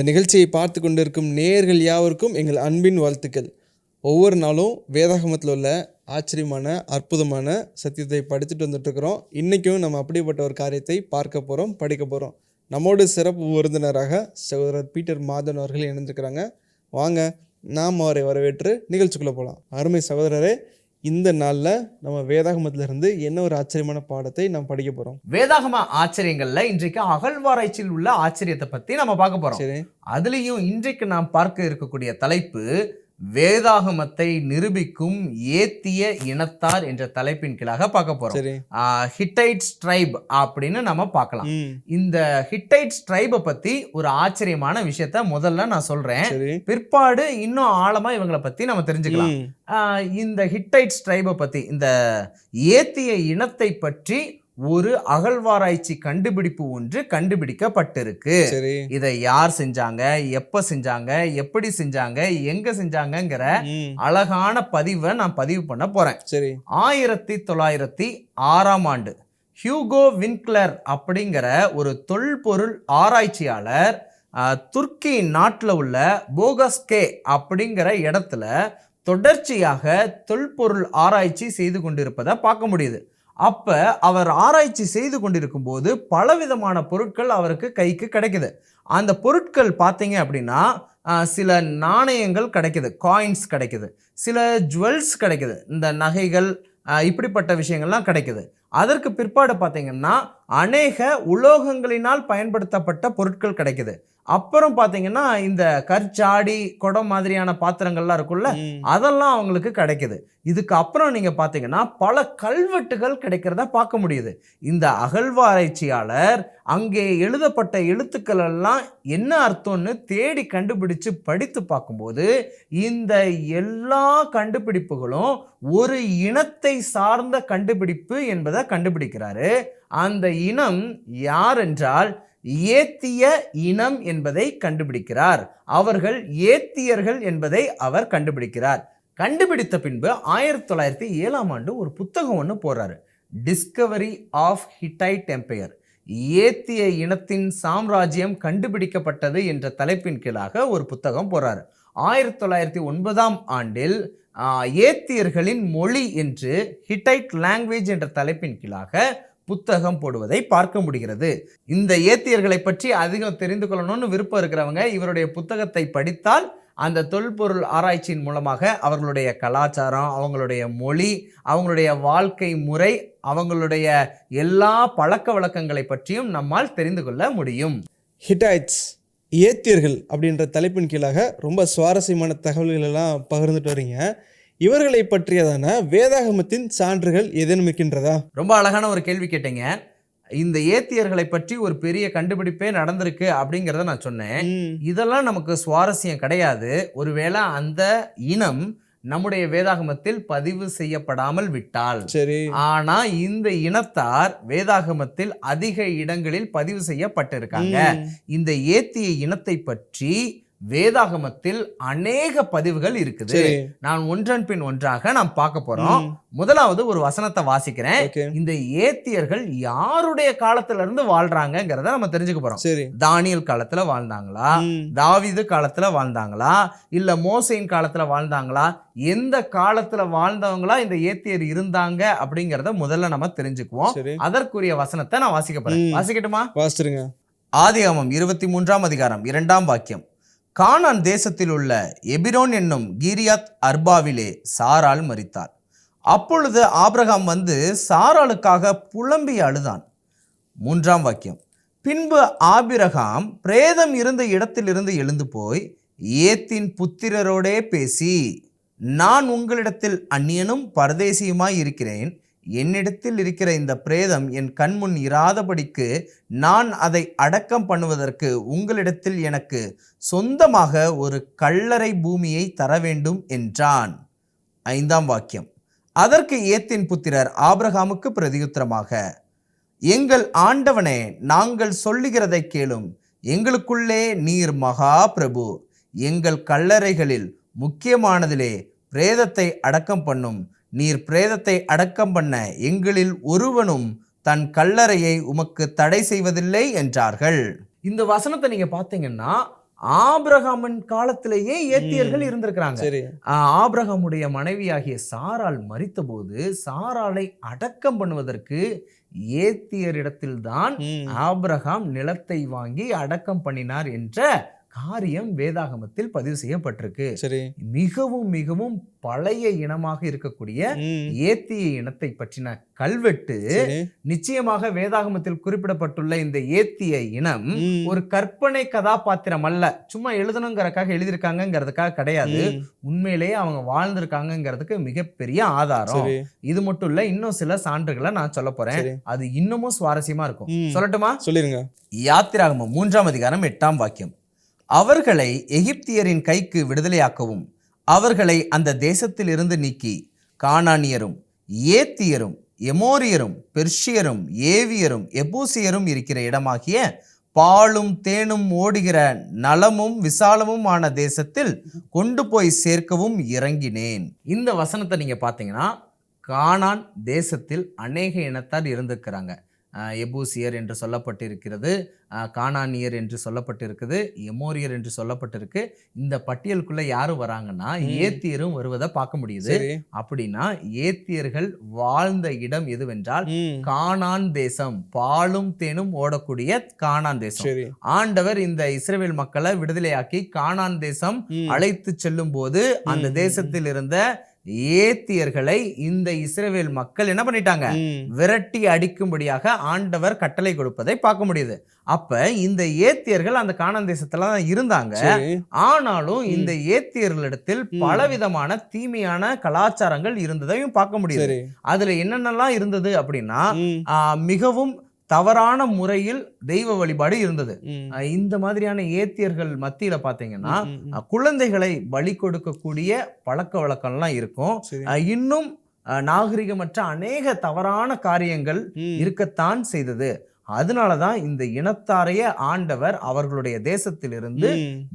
இந்த நிகழ்ச்சியை பார்த்து கொண்டிருக்கும் நேயர்கள் யாவருக்கும் எங்கள் அன்பின் வாழ்த்துக்கள். ஒவ்வொரு நாளும் வேதாகமத்தில் உள்ள ஆச்சரியமான அற்புதமான சத்தியத்தை படிச்சுட்டு வந்துட்டுருக்குறோம். இன்றைக்கும் நம்ம அப்படிப்பட்ட ஒரு காரியத்தை பார்க்க போகிறோம் படிக்க போகிறோம் நம்மோடு சிறப்பு விருந்தினராக சகோதரர் பீட்டர் மாதன் அவர்கள் இணைந்திருக்கிறாங்க. வாங்க நாம் அவரை வரவேற்று நிகழ்ச்சிக்குள்ளே போகலாம் அருமை சகோதரரே இந்த நாளில் நம்ம வேதாகமத்துல இருந்து என்ன ஒரு ஆச்சரியமான பாடத்தை நாம் படிக்க போகிறோம் வேதாகம ஆச்சரியங்கள்ல இன்றைக்கு அகழ்வாராய்ச்சியில் உள்ள ஆச்சரியத்தை பத்தி நம்ம பார்க்க போறோம். சரி. அதுலயும் இன்றைக்கு நாம் பார்க்க இருக்கக்கூடிய தலைப்பு வேதாகமத்தை நிரூபிக்கும் ஏத்திய இனத்தார் என்ற தலைப்பின் கீழாக பார்க்க போறோம். ஹிட்டைட் ட்ரைப் அப்படின்னு நம்ம பார்க்கலாம். இந்த ஹிட்டைட் ட்ரைபை பத்தி ஒரு ஆச்சரியமான விஷயத்த முதல்ல நான் சொல்றேன். பிற்பாடு இன்னும் ஆழமா இவங்களை பத்தி நம்ம தெரிஞ்சுக்கலாம். இந்த ஹிட்டைட்ஸ் ட்ரைபை பற்றி இந்த ஏத்திய இனத்தை பற்றி ஒரு அகழ்வாராய்ச்சி கண்டுபிடிப்பு ஒன்று கண்டுபிடிக்கப்பட்டிருக்கு. இதை யார் செஞ்சாங்க? எப்ப செஞ்சாங்க? எப்படி செஞ்சாங்க? எங்க செஞ்சாங்கங்கிற அழகான பதிவை நான் பதிவு பண்ண போறேன். சரி. ஆயிரத்தி தொள்ளாயிரத்தி ஆறாம் ஆண்டு ஹியூகோ வின்க்லர் அப்படிங்கிற ஒரு தொல்பொருள் ஆராய்ச்சியாளர் துர்க்கி நாட்டில் உள்ள போகஸ்கே அப்படிங்கிற இடத்துல தொடர்ச்சியாக தொல்பொருள் ஆராய்ச்சி செய்து கொண்டிருப்பதை பார்க்க முடியுது. அப்போ அவர் ஆராய்ச்சி செய்து கொண்டிருக்கும் போது பலவிதமான பொருட்கள் அவருக்கு கைக்கு கிடைக்குது. அந்த பொருட்கள் பார்த்தீங்க அப்படின்னா சில நாணயங்கள் கிடைக்குது காயின்ஸ் கிடைக்குது சில ஜுவல்ஸ் கிடைக்குது இந்த நகைகள் இப்படிப்பட்ட விஷயங்கள்லாம் கிடைக்குது. அதற்கு பிற்பாடு பார்த்தீங்கன்னா அநேக உலோகங்களினால் பயன்படுத்தப்பட்ட பொருட்கள் கிடைக்குது. அப்புறம் பார்த்தீங்கன்னா இந்த கற்சாடி குடம் மாதிரியான பாத்திரங்கள்லாம் இருக்குல்ல அதெல்லாம் அவங்களுக்கு கிடைக்குது. இதுக்கு அப்புறம் நீங்க பார்த்தீங்கன்னா பல கல்வெட்டுகள் கிடைக்கிறத பார்க்க முடியுது. இந்த அகழ்வாராய்ச்சியாளர் அங்கே எழுதப்பட்ட எழுத்துக்கள் எல்லாம் என்ன அர்த்தம்னு தேடி கண்டுபிடிச்சு படித்து பார்க்கும்போது இந்த எல்லா கண்டுபிடிப்புகளும் ஒரு இனத்தை சார்ந்த கண்டுபிடிப்பு என்பதை கண்டுபிடிக்கிறாரு. அந்த இனம் யார் என்றால் ஏத்திய இனம் என்பதை கண்டுபிடிக்கிறார். அவர்கள் ஏத்தியர்கள் என்பதை அவர் கண்டுபிடிக்கிறார். கண்டுபிடித்த பின்பு ஆயிரத்தி தொள்ளாயிரத்தி ஏழாம் ஆண்டு ஒரு புத்தகம் ஒன்று போடுறாரு. டிஸ்கவரி ஆஃப் ஹிட்டைட் எம்பையர் ஏத்திய இனத்தின் சாம்ராஜ்யம் கண்டுபிடிக்கப்பட்டது என்ற தலைப்பின் கீழாக ஒரு புத்தகம் போடுறாரு. ஆயிரத்தி தொள்ளாயிரத்தி ஒன்பதாம் ஆண்டில் ஏத்தியர்களின் மொழி என்று ஹிட்டைட் லாங்குவேஜ் என்ற தலைப்பின் கீழாக புத்தகம் போடுவதை பார்க்க முடிகிறது. இந்த ஏத்தியர்களை பற்றி அதிகம் தெரிந்து கொள்ளணும்னு விருப்பம் இருக்கிறவங்க இவருடைய புத்தகத்தை படித்தால் அந்த தொல்பொருள் ஆராய்ச்சியின் மூலமாக அவர்களுடைய கலாச்சாரம் அவங்களுடைய மொழி அவங்களுடைய வாழ்க்கை முறை அவங்களுடைய எல்லா பழக்க வழக்கங்களை பற்றியும் நம்மால் தெரிந்து கொள்ள முடியும். ஹிட்டாய்ட்ஸ் ஏத்தியர்கள் அப்படின்ற தலைப்பின் கீழாக ரொம்ப சுவாரஸ்யமான தகவல்கள் எல்லாம் பகிர்ந்துட்டு வரீங்க. இவர்களை பற்றியதான வேதாகமத்தின் சான்றுகள் ஏதேனும் இருக்கின்றதா? ரொம்ப அழகான ஒரு கேள்வி கேட்டீங்க. இந்த ஏத்தியர்களை பற்றி ஒரு பெரிய கண்டுபிடிப்பே நடந்திருக்கு அப்படிங்கிறத நான் சொன்னேன். இதெல்லாம் நமக்கு சுவாரஸ்யம் கிடையாது. ஒருவேளை அந்த இனம் நம்முடைய வேதாகமத்தில் பதிவு செய்யப்படாமல் விட்டால். சரி. ஆனா இந்த இனத்தார் வேதாகமத்தில் அதிக இடங்களில் பதிவு செய்யப்பட்டிருக்காங்க. இந்த ஏத்திய இனத்தை பற்றி வேதாகமத்தில் அநேக பதிவுகள் இருக்குது. நான் ஒன்றன் பின் ஒன்றாக நாம் பார்க்க போறோம். முதலாவது ஒரு வசனத்தை வாசிக்கிறேன். இந்த ஏத்தியர்கள் யாருடைய காலத்துல இருந்து வாழ்றாங்கங்கிறத நம்ம தெரிஞ்சுக்க போறோம். தானியல் காலத்துல வாழ்ந்தாங்களா? தாவீது காலத்துல வாழ்ந்தாங்களா? இல்ல மோசையின் காலத்துல வாழ்ந்தாங்களா? எந்த காலத்துல வாழ்ந்தவங்களா இந்த ஏத்தியர் இருந்தாங்க அப்படிங்கறத முதல்ல நம்ம தெரிஞ்சுக்குவோம். அதற்குரிய வசனத்தை நான் வாசிக்க போறேன். வாசிக்கட்டுமா? வாசிச்சிருங்க. ஆதியாமம் இருபத்தி மூன்றாம் அதிகாரம் இரண்டாம் வாக்கியம். கானான் தேசத்தில் உள்ள எபிரோன் என்னும் கீரியாத் அர்பாவிலே சாரால் மறித்தார் அப்பொழுது ஆபிரகாம் வந்து சாராளுக்காக புலம்பி அழுதான். மூன்றாம் வாக்கியம். பின்பு ஆபிரகாம் பிரேதம் இருந்த இடத்திலிருந்து எழுந்து போய் ஏத்தின் புத்திரரோடே பேசி நான் உங்களிடத்தில் அந்நியனும் பரதேசியுமாய் இருக்கிறேன் என்னிடத்தில் இருக்கிற இந்த பிரேதம் என் கண்முன் இராதபடிக்கு நான் அதை அடக்கம் பண்ணுவதற்கு உங்களிடத்தில் எனக்கு சொந்தமாக ஒரு கல்லறை பூமியை தர வேண்டும் என்றான். ஐந்தாம் வாக்கியம். அதற்கு ஏத்தின் புத்திரர் ஆபிரகாமுக்கு பிரதியுத்தரமாக எங்கள் ஆண்டவனே நாங்கள் சொல்லுகிறதை கேளும். எங்களுக்குள்ளே நீர் மகா பிரபு. எங்கள் கல்லறைகளில் முக்கியமானதிலே பிரேதத்தை அடக்கம் பண்ணும். நீர் பிரேதத்தை அடக்கம் பண்ண எங்களில் ஒருவனும் தன் கல்லறையை உமக்கு தடை செய்வதில்லை என்றார்கள். இந்த வசனத்தை நீங்க பார்த்தீங்கன்னா ஆபிரகாமின் காலத்திலேயே ஏத்தியர்கள் இருந்திருக்கிறாங்க. ஆபிரகாமுடைய மனைவியாகிய சாராள் மரித்தபோது சாராளை அடக்கம் பண்ணுவதற்கு ஏத்தியரிடத்தில்தான். ஆபிரகாம் நிலத்தை வாங்கி அடக்கம் பண்ணினார் என்ற காரியம் வேதாகமத்தில் பதிவு செய்யப்பட்டிருக்கு. மிகவும் மிகவும் பழைய இனமாக இருக்கக்கூடிய. ஏத்திய இனத்தை பற்றின கல்வெட்டு நிச்சயமாக வேதாகமத்தில் குறிப்பிடப்பட்டுள்ள இந்த ஏத்திய இனம். ஒரு கற்பனை கதாபாத்திரம் அல்ல. சும்மா எழுதணுங்கிறதுக்காக எழுதியிருக்காங்கங்கிறதுக்காக கிடையாது. உண்மையிலேயே அவங்க வாழ்ந்திருக்காங்கங்கிறதுக்கு மிகப்பெரிய ஆதாரம். இது மட்டும் இல்ல இன்னும் சில சான்றுகளை நான் சொல்ல போறேன். அது இன்னமும் சுவாரஸ்யமா இருக்கும். சொல்லட்டுமா? சொல்லிருங்க. யாத்திராகமம் மூன்றாம் அதிகாரம் எட்டாம் வாக்கியம். அவர்களை எகிப்தியரின் கைக்கு விடுதலையாக்கவும். அவர்களை அந்த தேசத்திலிருந்து நீக்கி கானானியரும் ஏத்தியரும் எமோரியரும் பெர்ஷியரும் ஏவியரும் எபூசியரும் இருக்கிற இடமாகிய பாலும் தேனும் ஓடுகிற நலமும் விசாலமும் ஆன தேசத்தில் கொண்டு போய் சேர்க்கவும் இறங்கினேன். இந்த வசனத்தை நீங்கள் பார்த்தீங்கன்னா கானான் தேசத்தில் அநேக இனத்தார் இருந்திருக்கிறாங்க. எபூசியர் என்று சொல்லப்பட்டிருக்கிறது கானானியர் என்று சொல்லப்பட்டிருக்குது எமோரியர் என்று சொல்லப்பட்டிருக்கு இந்த பட்டியலுக்குள்ள யாரும் வராங்கன்னா. ஏத்தியரும் வருவதை பார்க்க முடியுது அப்படின்னா ஏத்தியர்கள் வாழ்ந்த இடம் எதுவென்றால். கானான் தேசம் பாலும் தேனும் ஓடக்கூடிய கானான் தேசம் ஆண்டவர் இந்த இஸ்ரவேல் மக்களை விடுதலையாக்கி கானான் தேசம். அழைத்து செல்லும் போது அந்த. தேசத்தில் இருந்த ஏத்தியர்களை இந்த இஸ்ரவேல் மக்கள் என்ன பண்ணிட்டாங்க. விரட்டி அடிக்கும்படியாக ஆண்டவர் கட்டளை கொடுப்பதை பார்க்க முடியுது. அப்ப இந்த ஏத்தியர்கள் அந்த கானான் தேசத்துல தான் இருந்தாங்க. ஆனாலும் இந்த ஏத்தியர்களிடத்தில். பலவிதமான தீமையான கலாச்சாரங்கள் இருந்ததையும் பார்க்க முடியுது. அதுல என்னென்னலாம் இருந்தது அப்படின்னா மிகவும் தவறான முறையில் தெய்வ வழிபாடு இருந்தது. இந்த மாதிரியான ஏத்தியர்கள் மத்தியில பாத்தீங்கன்னா குழந்தைகளை பலி கொடுக்கக்கூடிய பழக்க வழக்கம்லாம் இருக்கும். இன்னும் நாகரிகமற்ற அநேக தவறான காரியங்கள். இருக்கத்தான் செய்தது. அதனால தான் இந்த இனத்தாரையே ஆண்டவர் அவர்களுடைய தேசத்திலிருந்து.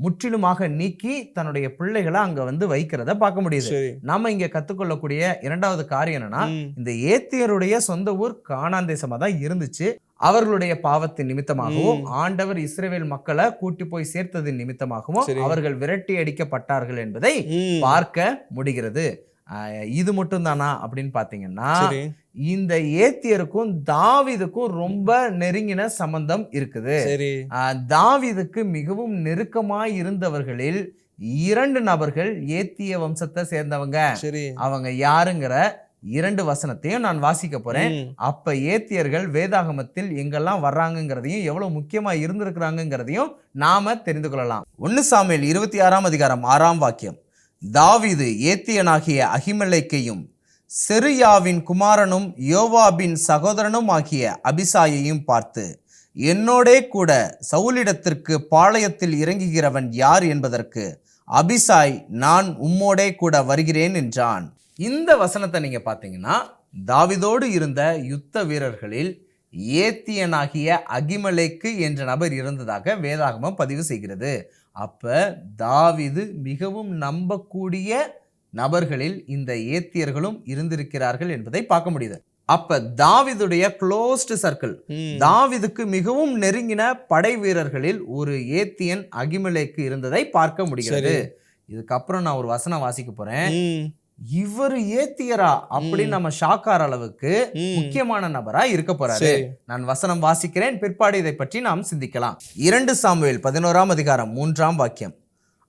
முற்றிலுமாக நீக்கி தன்னுடைய பிள்ளைகளை அங்க வந்து வைக்கிறத பார்க்க முடியுது. நாம இங்க கத்துக்கொள்ளக்கூடிய இரண்டாவது காரியம் என்னன்னா. இந்த ஏத்தியருடைய சொந்த ஊர் கானான் தேசமா தான் இருந்துச்சு. அவர்களுடைய பாவத்தின் நிமித்தமாகவும். ஆண்டவர் இஸ்ரவேல் மக்களை கூட்டி போய் சேர்த்ததின் நிமித்தமாகவும். அவர்கள் விரட்டி அடிக்கப்பட்டார்கள் என்பதை. பார்க்க முடிகிறது இது மட்டும் தானா அப்படின்னு பாத்தீங்கன்னா இந்த ஏத்தியருக்கும் தாவீதுக்கும் ரொம்ப நெருங்கின சம்பந்தம் இருக்குது தாவீதுக்கு மிகவும் நெருக்கமாய் இருந்தவர்களில் இரண்டு நபர்கள் ஏத்திய வம்சத்தை சேர்ந்தவங்க சரி அவங்க யாருங்கிற இரண்டு வசனத்தையும் நான் வாசிக்க போறேன். அப்ப ஏத்தியர்கள் வேதாகமத்தில் எங்கெல்லாம் வர்றாங்கங்கிறதையும் எவ்வளவு முக்கியமா இருந்திருக்கிறாங்கங்கிறதையும் நாம தெரிந்து கொள்ளலாம். ஒன்னு சாமியல் இருபத்தி ஆறாம் அதிகாரம் ஆறாம் வாக்கியம். தாவீது ஏத்தியனாகிய அகிமலைக்கையும் செருயாவின் குமாரனும் யோவாபின் சகோதரனும் ஆகிய அபிசாயையும் பார்த்து என்னோடே கூட சவுலிடத்திற்கு பாளையத்தில் இறங்குகிறவன் யார் என்பதற்கு அபிசாய் நான் உம்மோடே கூட வருகிறேன் என்றான். இந்த வசனத்தை நீங்க பார்த்தீங்கன்னா தாவிதோடு இருந்த யுத்த வீரர்களில் ஏத்தியனாகிய அகிமலேக்கு என்ற நபர் இருந்ததாக வேதாகமம் பதிவு செய்கிறது அப்ப தாவிது மிகவும் நம்பக்கூடிய நபர்களில் இந்த ஏத்தியர்களும் இருந்திருக்கிறார்கள் என்பதை பார்க்க முடியுது அப்ப தாவிதுடைய க்ளோஸ்டு சர்க்கிள். தாவிதுக்கு மிகவும் நெருங்கின படை வீரர்களில் ஒரு ஏத்தியன் அகிமலேக்கு இருந்ததை பார்க்க முடிகிறது. இதுக்கப்புறம் நான் ஒரு வசனம் வாசிக்க போறேன். இவர் ஏத்தியரா அப்படின்னு நம்ம ஷாக்கார அளவுக்கு. முக்கியமான நபரா இருக்க போறாரு. நான் வசனம் வாசிக்கிறேன். பிற்பாடு இதை பற்றி நாம் சிந்திக்கலாம். இரண்டு சாமுவேல் பதினோராம் அதிகாரம் மூன்றாம் வாக்கியம்.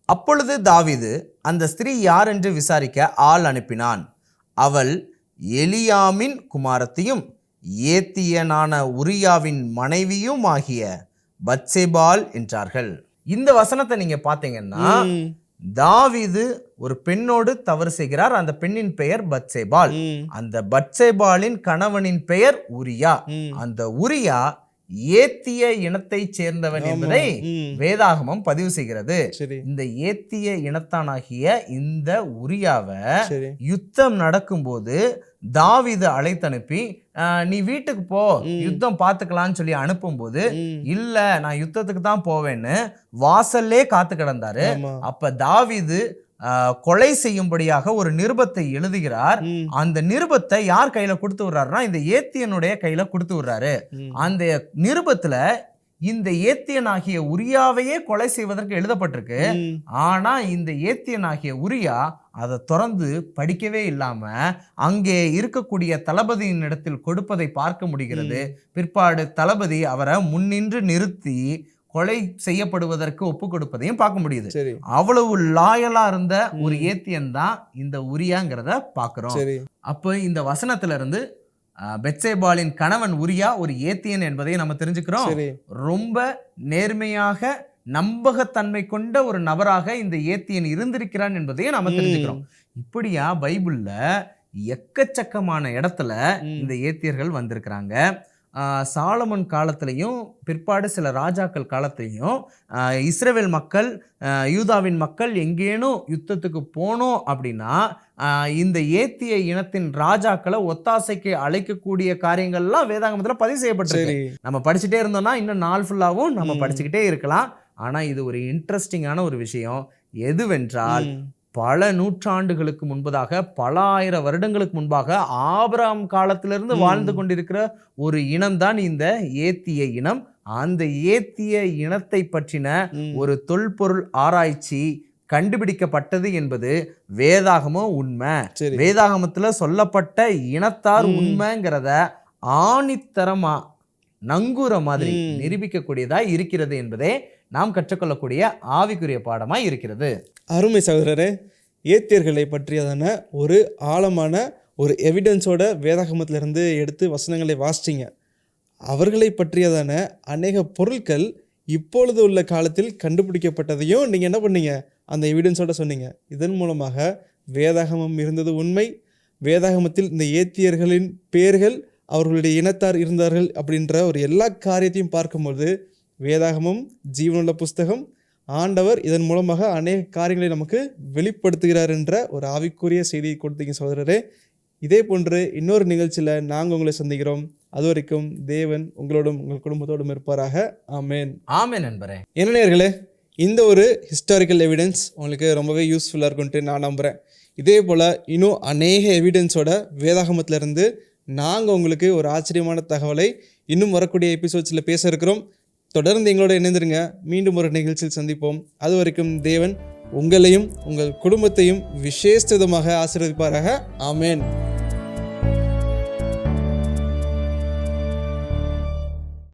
அப்பொழுது தாவீது அந்த ஸ்திரீ யார் என்று விசாரிக்க ஆள் அனுப்பினான். அவள் எலியாமின் குமாரத்தையும் ஏத்தியனான உரியாவின் மனைவியும் ஆகிய பத்சேபால் என்றார்கள். இந்த வசனத்தை நீங்க பாத்தீங்கன்னா. தாவீது ஒரு பெண்ணோடு தவறு செய்கிறார் அந்த பெண்ணின் பெயர் பத்சேபால் ம். அந்த பட்சேபாலின் கணவனின் பெயர் உரியா. அந்த உரியா ஏத்திய இனத்தைச் சேர்ந்தவன். என்பதை. வேதாகமம் பதிவு செய்கிறது இந்த ஏத்திய இனத்தானாகிய இந்த உரியாவை யுத்தம் நடக்கும்போது தாவீது அழைத்தனுப்பி "ஆஹ், நீ வீட்டுக்கு போ. யுத்தம் பார்த்துக்கலாம்னு சொல்லி அனுப்பும்போது. இல்ல நான் யுத்தத்துக்கு தான் போவேன்னு வாசல்லே காத்து கிடந்தாரு அப்ப தாவீது கொலை செய்யும்படியாக ஒரு நிருபத்தை எழுதுகிறார். அந்த நிருபத்தை யார் கையில கொடுத்து விடுறாருன்னா இந்த ஏத்தியனுடைய கையில கொடுத்து விடுறாரு. அந்த நிருபத்துல இந்த ஏத்தியனாகிய உரியாவையே கொலை செய்வதற்கு எழுதப்பட்டிருக்கு. ஆனா இந்த ஏத்தியனாகிய உரியா அதை திறந்து படிக்கவே இல்லாம அங்கே இருக்கக்கூடிய தளபதியின் இடத்தில் கொடுப்பதை பார்க்க முடிகிறது. பிற்பாடு தளபதி அவரை முன்னின்று நிறுத்தி கொலை செய்யப்படுவதற்கு ஒப்பு கொடுப்பதையும் பார்க்க முடியுது. அவ்வளவு லாயலா இருந்த ஒரு ஏத்தியன் தான் இந்த உரியாங்கிறத பார்க்கிறோம். சரி. அப்போ இந்த வசனத்துல இருந்து அஹ், பெத்சேபாலின் கணவன் உரியா ஒரு ஏத்தியன் என்பதை நம்ம தெரிஞ்சுக்கிறோம். ரொம்ப நேர்மையாக நம்பகத்தன்மை கொண்ட ஒரு நபராக இந்த ஏத்தியன் இருந்திருக்கிறான் என்பதையும் நம்ம. தெரிஞ்சுக்கிறோம். இப்படியா பைபிள்ல எக்கச்சக்கமான இடத்துல. இந்த ஏத்தியர்கள் வந்திருக்கிறாங்க. சாலமன் காலத்திலையும் பிற்பாடு சில ராஜாக்கள் காலத்திலையும் இஸ்ரவேல் மக்கள் யூதாவின் மக்கள் எங்கேனும் யுத்தத்துக்கு போனோம் அப்படின்னா இந்த ஏத்திய இனத்தின் ராஜாக்களை ஒத்தாசைக்கு அழைக்கக்கூடிய காரியங்கள்லாம் வேதாகமத்தில் பதிவு செய்யப்பட்டிருக்கு. நம்ம படிச்சுட்டே இருந்தோம்னா இன்னும் நாள் ஃபுல்லாகவும் நம்ம. படிச்சுக்கிட்டே இருக்கலாம். ஆனால் இது ஒரு இன்ட்ரெஸ்டிங்கான ஒரு விஷயம். எதுவென்றால் பல நூற்றாண்டுகளுக்கு முன்பதாக பல ஆயிரம் வருடங்களுக்கு முன்பாக ஆபிரகாம் காலத்திலிருந்து. வாழ்ந்து கொண்டிருக்கிற ஒரு இனம்தான் இந்த ஏத்திய இனம் அந்த ஏத்திய இனத்தை பற்றின. ஒரு தொல்பொருள் ஆராய்ச்சி கண்டுபிடிக்கப்பட்டது என்பது வேதாகமம் உண்மை வேதாகமத்துல சொல்லப்பட்ட இனத்தார். உண்மைங்கிறத ஆணித்தரமா நங்கூர மாதிரி. நிரூபிக்கக்கூடியதா இருக்கிறது என்பதே நாம் கற்றுக்கொள்ளக்கூடிய ஆவிக்குரிய பாடமாக இருக்கிறது. அருமை சகோதரரே ஏத்தியர்களை பற்றியதான ஒரு ஆழமான ஒரு எவிடன்ஸோட வேதாகமத்திலிருந்து எடுத்து வசனங்களை வாசிச்சிங்க. அவர்களை பற்றியதான அநேக பொருட்கள் இப்பொழுது உள்ள காலத்தில் கண்டுபிடிக்கப்பட்டதையும் நீங்கள் என்ன பண்ணீங்க? அந்த எவிடன்ஸோட சொன்னீங்க. இதன் மூலமாக வேதாகமம் இருந்தது உண்மை. வேதாகமத்தில் இந்த ஏத்தியர்களின் பெயர்கள் அவர்களுடைய இனத்தார் இருந்தார்கள் அப்படின்ற ஒரு எல்லா காரியத்தையும் பார்க்கும்போது வேதாகமம் ஜீவனுள்ள புஸ்தகம். ஆண்டவர் இதன் மூலமாக அநேக காரியங்களை நமக்கு வெளிப்படுத்துகிறார் என்ற ஒரு ஆவிக்குரிய செய்தியை கொடுத்தீங்க சகோதரரே இதே போன்று இன்னொரு நிகழ்ச்சியில் நாங்கள் உங்களை சந்திக்கிறோம். அது வரைக்கும் தேவன் உங்களோடும் உங்கள் குடும்பத்தோடும் இருப்பாராக. ஆமென். ஆமே நண்பரே. என்ன நேயர்களே இந்த ஒரு ஹிஸ்டாரிக்கல் எவிடன்ஸ் உங்களுக்கு ரொம்பவே யூஸ்ஃபுல்லாக இருக்கும்ட்டு நான் நம்புகிறேன் இதே போல் இன்னும் அநேக எவிடன்ஸோட வேதாகமத்துல இருந்து நாங்கள் உங்களுக்கு ஒரு ஆச்சரியமான தகவலை இன்னும் வரக்கூடிய எபிசோட்ஸில் பேச இருக்கிறோம். தொடர்ந்து எங்களோட இணைந்திருங்க. மீண்டும் ஒரு நிகழ்ச்சியில் சந்திப்போம். அது வரைக்கும் தேவன் உங்களையும் உங்கள் குடும்பத்தையும் விசேஷிதமாக ஆசீர்வதிப்பாராக. ஆமேன்.